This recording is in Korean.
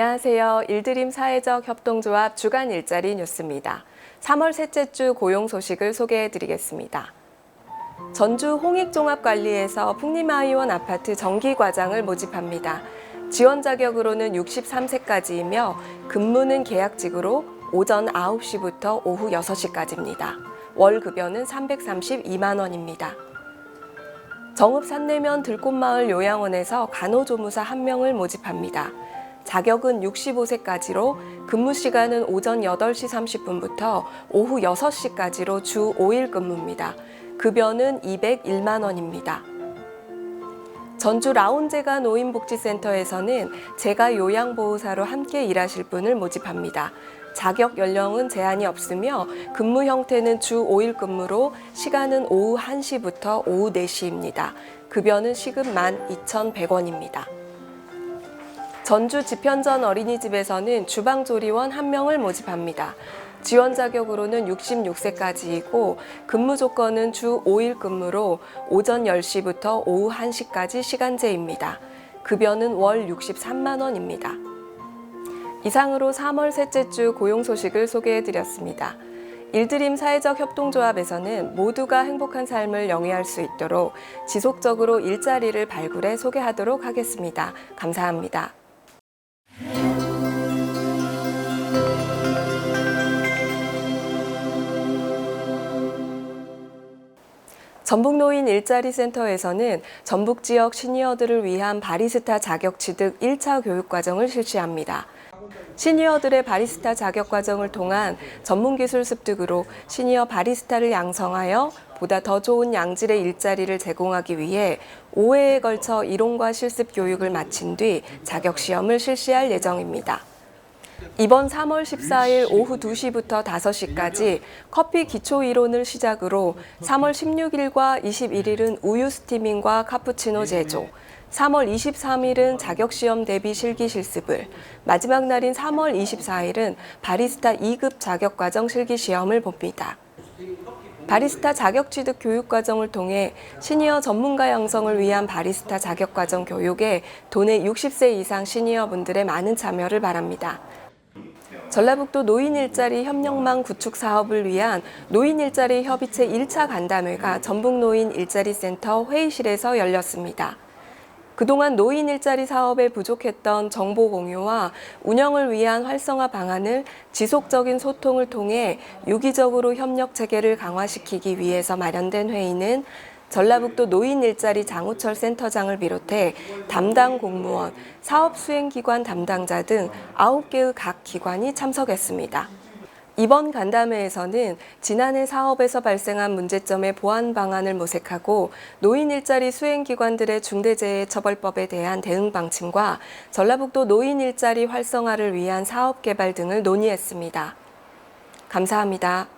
안녕하세요. 일드림 사회적 협동조합 주간 일자리 뉴스입니다. 3월 셋째 주 고용 소식을 소개해 드리겠습니다. 전주 홍익종합관리에서 풍림아이원 아파트 정기과장을 모집합니다. 지원 자격으로는 63세까지이며 근무는 계약직으로 오전 9시부터 오후 6시까지입니다. 월 급여는 332만 원입니다. 정읍 산내면 들꽃마을 요양원에서 간호조무사 한 명을 모집합니다. 자격은 65세까지로 근무 시간은 오전 8시 30분부터 오후 6시까지로 주 5일 근무입니다. 급여는 201만 원입니다. 전주 라온제가 노인복지센터에서는 제가 요양보호사로 함께 일하실 분을 모집합니다. 자격 연령은 제한이 없으며 근무 형태는 주 5일 근무로 시간은 오후 1시부터 오후 4시입니다. 급여는 시급 12,100원입니다. 전주 지편전 어린이집에서는 주방조리원 한명을 모집합니다. 지원 자격으로는 66세까지이고 근무 조건은 주 5일 근무로 오전 10시부터 오후 1시까지 시간제입니다. 급여는 월 63만 원입니다. 이상으로 3월 셋째 주 고용 소식을 소개해 드렸습니다. 일드림 사회적 협동조합에서는 모두가 행복한 삶을 영위할 수 있도록 지속적으로 일자리를 발굴해 소개하도록 하겠습니다. 감사합니다. 전북노인 일자리센터에서는 전북 지역 시니어들을 위한 바리스타 자격 취득 1차 교육 과정을 실시합니다. 시니어들의 바리스타 자격 과정을 통한 전문 기술 습득으로 시니어 바리스타를 양성하여 보다 더 좋은 양질의 일자리를 제공하기 위해 5회에 걸쳐 이론과 실습 교육을 마친 뒤 자격 시험을 실시할 예정입니다. 이번 3월 14일 오후 2시부터 5시까지 커피 기초 이론을 시작으로 3월 16일과 21일은 우유 스티밍과 카푸치노 제조, 3월 23일은 자격시험 대비 실기 실습을, 마지막 날인 3월 24일은 바리스타 2급 자격과정 실기 시험을 봅니다. 바리스타 자격 취득 교육 과정을 통해 시니어 전문가 양성을 위한 바리스타 자격 과정 교육에 도내 60세 이상 시니어 분들의 많은 참여를 바랍니다. 전라북도 노인 일자리 협력망 구축 사업을 위한 노인 일자리 협의체 1차 간담회가 전북 노인 일자리 센터 회의실에서 열렸습니다. 그동안 노인 일자리 사업에 부족했던 정보 공유와 운영을 위한 활성화 방안을 지속적인 소통을 통해 유기적으로 협력 체계를 강화시키기 위해서 마련된 회의는 전라북도 노인 일자리 장우철 센터장을 비롯해 담당 공무원, 사업 수행기관 담당자 등 9개의 각 기관이 참석했습니다. 이번 간담회에서는 지난해 사업에서 발생한 문제점의 보완 방안을 모색하고 노인 일자리 수행 기관들의 중대재해처벌법에 대한 대응 방침과 전라북도 노인 일자리 활성화를 위한 사업 개발 등을 논의했습니다. 감사합니다.